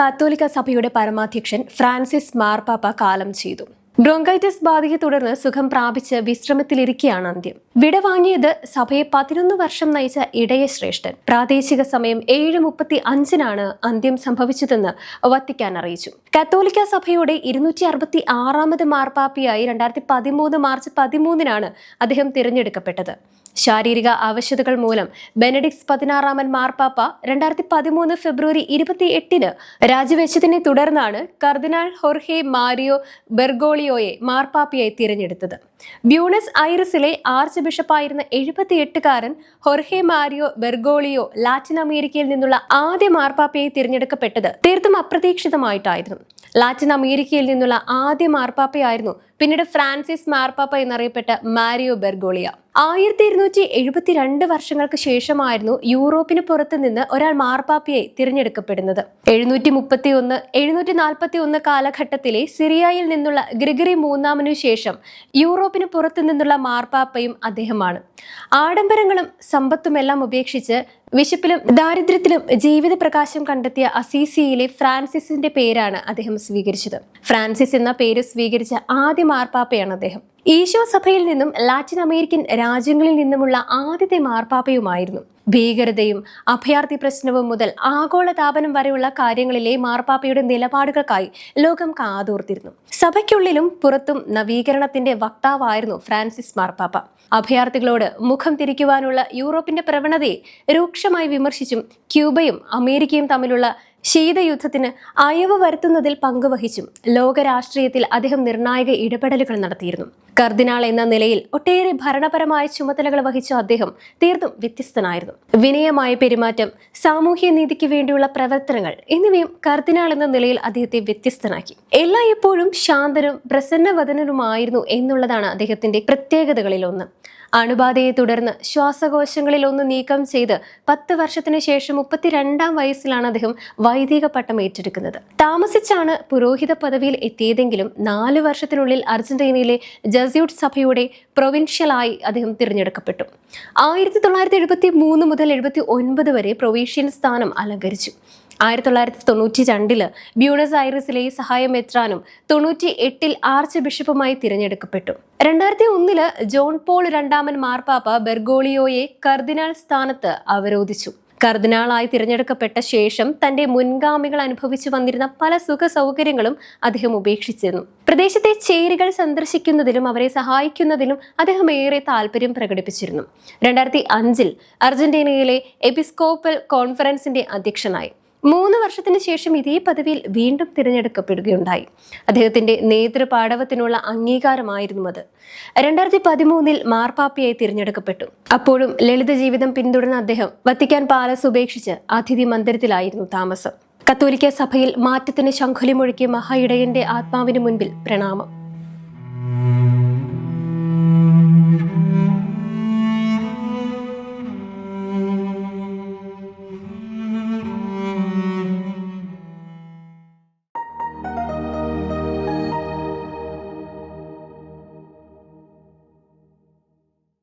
കത്തോലിക്ക സഭയുടെ പരമാധ്യക്ഷൻ ഫ്രാൻസിസ് മാർപാപ്പ കാലം ചെയ്തു. ബ്രോങ്കൈറ്റിസ് ബാധയെ തുടർന്ന് സുഖം പ്രാപിച്ച് വിശ്രമത്തിലിരിക്കുകയാണ് അന്ത്യം. വിടവാങ്ങിയത് സഭയെ പതിനൊന്ന് വർഷം നയിച്ച ഇടയ ശ്രേഷ്ഠൻ. പ്രാദേശിക സമയം ഏഴ് മുപ്പത്തി അഞ്ചിനാണ് അന്ത്യം സംഭവിച്ചതെന്ന് വത്തിക്കാൻ അറിയിച്ചു. കത്തോലിക്ക സഭയുടെ ഇരുന്നൂറ്റി അറുപത്തി ആറാമത് മാർപ്പാപ്പിയായി രണ്ടായിരത്തി പതിമൂന്ന് മാർച്ച് പതിമൂന്നിനാണ് അദ്ദേഹം തിരഞ്ഞെടുക്കപ്പെട്ടത്. ശാരീരിക ആവശ്യതകൾ മൂലം ബെനഡിക്സ് പതിനാറാമൻ മാർപ്പാപ്പ രണ്ടായിരത്തി പതിമൂന്ന് ഫെബ്രുവരി ഇരുപത്തി എട്ടിന് രാജിവെച്ചതിനെ തുടർന്നാണ് കർദിനാൾ ഹൊർഹെ മാരിയോ ബെർഗോളിയോയെ മാർപ്പാപ്പയായി തിരഞ്ഞെടുത്തത്. ബ്യൂണസ് ഐറിസിലെ ആർച്ച് ബിഷപ്പായിരുന്ന എഴുപത്തിയെട്ടുകാരൻ ഹൊർഹെ മാരിയോ ബെർഗോളിയോ ലാറ്റിൻ അമേരിക്കയിൽ നിന്നുള്ള ആദ്യ മാർപ്പാപ്പയായി തിരഞ്ഞെടുക്കപ്പെട്ടത് തീർത്തും അപ്രതീക്ഷിതമായിട്ടായിരുന്നു. ലാറ്റിൻ അമേരിക്കയിൽ നിന്നുള്ള ആദ്യ മാർപ്പാപ്പയായിരുന്നു പിന്നീട് ഫ്രാൻസിസ് മാർപ്പാപ്പ എന്നറിയപ്പെട്ട മാരിയോ ബെർഗോളിയ. ആയിരത്തി ഇരുന്നൂറ്റി എഴുപത്തിരണ്ട് വർഷങ്ങൾക്ക് ശേഷമായിരുന്നു യൂറോപ്പിന് പുറത്തു നിന്ന് ഒരാൾ മാർപ്പാപ്പിയായി തിരഞ്ഞെടുക്കപ്പെടുന്നത്. എഴുന്നൂറ്റി മുപ്പത്തി ഒന്ന് എഴുന്നൂറ്റി നാൽപ്പത്തി ഒന്ന് കാലഘട്ടത്തിലെ സിറിയയിൽ നിന്നുള്ള ഗ്രിഗറി മൂന്നാമനു ശേഷം യൂറോപ്പിന് പുറത്തു നിന്നുള്ള മാർപ്പാപ്പയും അദ്ദേഹമാണ്. ആഡംബരങ്ങളും സമ്പത്തുമെല്ലാം ഉപേക്ഷിച്ച് വിശപ്പിലും ദാരിദ്ര്യത്തിലും ജീവിത പ്രകാശം കണ്ടെത്തിയ അസീസിയിലെ ഫ്രാൻസിസിന്റെ പേരാണ് അദ്ദേഹം സ്വീകരിച്ചത്. ഫ്രാൻസിസ് എന്ന പേര് സ്വീകരിച്ച ആദ്യ മാർപ്പാപ്പയാണ് അദ്ദേഹം. ഈശോ സഭയിൽ നിന്നും ലാറ്റിൻ അമേരിക്കൻ രാജ്യങ്ങളിൽ നിന്നുമുള്ള ആദ്യത്തെ മാർപ്പാപ്പയുമായിരുന്നു. ഭീകരതയും അഭയാർത്ഥി പ്രശ്നവും മുതൽ ആഗോള താപനം വരെയുള്ള കാര്യങ്ങളിലെ മാർപ്പാപ്പയുടെ നിലപാടുകൾക്കായി ലോകം കാതോർത്തിരുന്നു. സഭയ്ക്കുള്ളിലും പുറത്തും നവീകരണത്തിന്റെ വക്താവായിരുന്നു ഫ്രാൻസിസ് മാർപ്പാപ്പ. അഭയാർത്ഥികളോട് മുഖം തിരിക്കുവാനുള്ള യൂറോപ്പിന്റെ പ്രവണതയെ രൂക്ഷമായി വിമർശിച്ചും ക്യൂബയും അമേരിക്കയും തമ്മിലുള്ള ശീതയുദ്ധത്തിന് അയവ് വരുത്തുന്നതിൽ പങ്കുവഹിച്ചും ലോക രാഷ്ട്രീയത്തിൽ അദ്ദേഹം നിർണായക ഇടപെടലുകൾ നടത്തിയിരുന്നു. കർദിനാൾ എന്ന നിലയിൽ ഒട്ടേറെ ഭരണപരമായ ചുമതലകൾ വഹിച്ച അദ്ദേഹം തീർത്തും വ്യത്യസ്തനായിരുന്നു. വിനയമായ പെരുമാറ്റം സാമൂഹ്യ നീതിക്ക് വേണ്ടിയുള്ള പ്രവർത്തനങ്ങൾ എന്നിവയും കർദിനാൾ എന്ന നിലയിൽ അദ്ദേഹത്തെ വ്യത്യസ്തനാക്കി. എല്ലായ്പ്പോഴും ശാന്തനും പ്രസന്നവദനനുമായിരുന്നു എന്നുള്ളതാണ് അദ്ദേഹത്തിന്റെ പ്രത്യേകതകളിലൊന്ന് അണുബാധയെ തുടർന്ന് ശ്വാസകോശങ്ങളിൽ ഒന്ന് നീക്കം ചെയ്ത് പത്ത് വർഷത്തിന് ശേഷം മുപ്പത്തിരണ്ടാം വയസ്സിലാണ് അദ്ദേഹം വൈദിക പട്ടം ഏറ്റെടുക്കുന്നത്. താമസിച്ചാണ് പുരോഹിത പദവിയിൽ എത്തിയതെങ്കിലും നാല് വർഷത്തിനുള്ളിൽ അർജന്റീനയിലെ ജസ്യൂട്ട് സഭയുടെ പ്രൊവിൻഷ്യലായി അദ്ദേഹം തിരഞ്ഞെടുക്കപ്പെട്ടു. ആയിരത്തി തൊള്ളായിരത്തി എഴുപത്തി മൂന്ന് മുതൽ എഴുപത്തി ഒൻപത് വരെ പ്രൊവേഷ്യൻ സ്ഥാനം അലങ്കരിച്ചു. ആയിരത്തി തൊള്ളായിരത്തി തൊണ്ണൂറ്റി രണ്ടിൽ ബ്യൂണസ് ഐറിസിലെ സഹായം എത്താനും തൊണ്ണൂറ്റി എട്ടിൽ ആർച്ച് ബിഷപ്പുമായി തിരഞ്ഞെടുക്കപ്പെട്ടു. രണ്ടായിരത്തി ഒന്നിൽ ജോൺ പോൾ രണ്ടാമൻ മാർപ്പാപ്പ ബെർഗോളിയോയെ കർദിനാൾ സ്ഥാനത്ത് അവരോധിച്ചു. കർദിനാളായി തിരഞ്ഞെടുക്കപ്പെട്ട ശേഷം തന്റെ മുൻഗാമികൾ അനുഭവിച്ചു വന്നിരുന്ന പല സുഖ സൗകര്യങ്ങളും അദ്ദേഹം ഉപേക്ഷിച്ചിരുന്നു. പ്രദേശത്തെ ചേരികൾ സന്ദർശിക്കുന്നതിലും അവരെ സഹായിക്കുന്നതിലും അദ്ദേഹം ഏറെ താല്പര്യം പ്രകടിപ്പിച്ചിരുന്നു. രണ്ടായിരത്തി അഞ്ചിൽ അർജന്റീനയിലെ എപ്പിസ്കോപ്പൽ കോൺഫറൻസിന്റെ അധ്യക്ഷനായി. മൂന്ന് വർഷത്തിന് ശേഷം ഇതേ പദവിയിൽ വീണ്ടും തിരഞ്ഞെടുക്കപ്പെടുകയുണ്ടായി. അദ്ദേഹത്തിന്റെ നേതൃപാടവത്തിനുള്ള അംഗീകാരമായിരുന്നു അത്. രണ്ടായിരത്തി പതിമൂന്നിൽ മാർപ്പാപ്പയായി തിരഞ്ഞെടുക്കപ്പെട്ടു. അപ്പോഴും ലളിത ജീവിതം പിന്തുടർന്ന അദ്ദേഹം വത്തിക്കാൻ പാലസ് ഉപേക്ഷിച്ച് അതിഥി മന്ദിരത്തിലായിരുന്നു താമസം. കത്തോലിക്ക സഭയിൽ മാറ്റത്തിന് ശംഖുലി മുഴക്കിയ മഹായിടയന്റെ ആത്മാവിന് മുൻപിൽ പ്രണാമം.